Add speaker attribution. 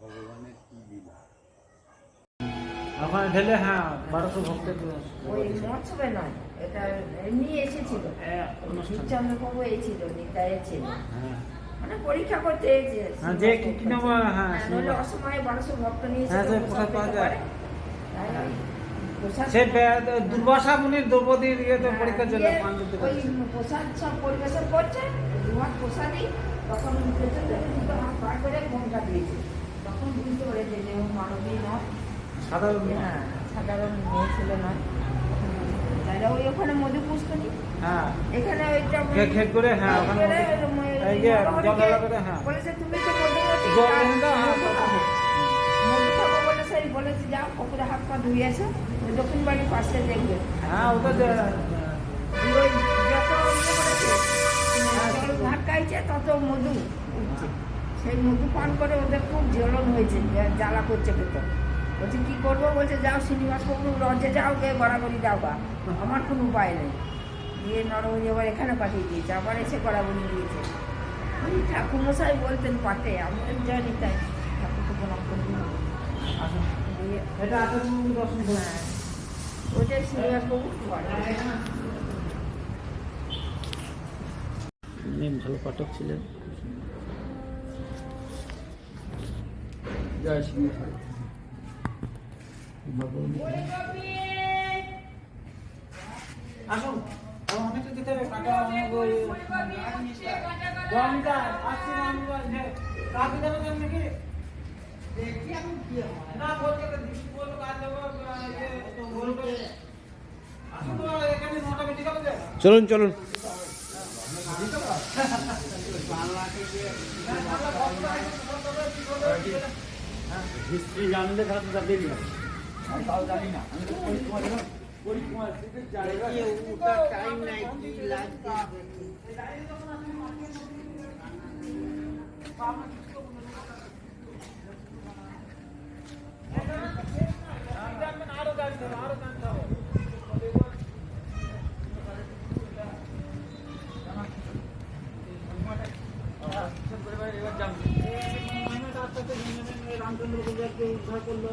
Speaker 1: ভগবানের কি লীলা?
Speaker 2: ওখানে ঢেলে হ্যাঁ বারোশো ভক্তের
Speaker 3: ওই মৎসবে নয় এটা এমনি এসেছিল।
Speaker 2: হ্যাঁ, অনুষ্ঠান।
Speaker 3: এসেছিল নিতাই ছিল।
Speaker 2: হ্যাঁ।
Speaker 3: মানে পরীক্ষা করতে
Speaker 2: হ্যাঁ, যে কি কি নেব, হ্যাঁ,
Speaker 3: অসময়ে বারোশো ভক্ত নিয়ে
Speaker 2: হ্যাঁ, প্রসাদ পাওয়া যায়। সে দুর্বাসা মুনির দ্রৌপদীর ইয়ে তো পরীক্ষার জন্য
Speaker 3: প্রসাদ সব পরিবেশন করছে দুহাত প্রসাদই তখন হাত বার করে ঘণ্টা দিয়েছে। তখন বুঝতে পেরেছে যে ও মানবী নয়।
Speaker 2: সাধারণ
Speaker 3: হ্যাঁ সাধারণ মেয়ে ছিল নয়। তাহলে ওই ওখানে মধু পুষ্কনি
Speaker 2: হ্যাঁ।
Speaker 3: এখানে ওইটা
Speaker 2: করে, হ্যাঁ, ওখানে
Speaker 3: করে
Speaker 2: মধু-
Speaker 3: ওই মই-
Speaker 2: এই যে জল করে, হ্যাঁ।
Speaker 3: বলেছে তুমি তো মধুমতি
Speaker 2: জল হ্যাঁ,
Speaker 3: মধু খাব। বলেছে যাও পুকুরে হাত পা ধুয়ে এসো। দক্ষিণ বাড়ির পাশে দেখবে।
Speaker 2: হ্যাঁ ওটা
Speaker 3: যত ইয়ে জল ধাক্কাইছে তত মধু সেই মধু পান করে ওদের খুব জ্বলন হয়েছে জ্বালা করছে ভেতর। বলছে কি করব? বলছে যাও শ্রীনিবাস বাবুর লজে যাও গে গড়াগড়ি দাও গা। আমার কোনো উপায় নেই। দিয়ে নরহরি আবার এখানে পাঠিয়ে দিয়েছে আবার এসে গড়াগড়ি দিয়েছে। ওই ঠাকুরমশাই বলতেন পাটে আমি জানি তাই। ঠাকুরকে প্রণাম করে।
Speaker 2: আসুন।
Speaker 3: দিয়ে
Speaker 2: এটা
Speaker 3: শ্রীনিবাস ঘর।
Speaker 2: উনি ভালো পাঠক ছিলেন।
Speaker 1: জয় শ্রী
Speaker 2: আসুন। আমার তো যেতে হবে। কাকা অনেক ওই জয়নিতা না আমি বল, যে, কাকে যাবে কেন নাকি না বলতে তো দিদি কাজ বলবে আসুন এখানে
Speaker 4: চলুন চলুন।
Speaker 1: হিস্ট্রি জানলে তাহলে তো যাবেই না আমি তাও জানি না। আমি তো
Speaker 2: উদ্ধার করল।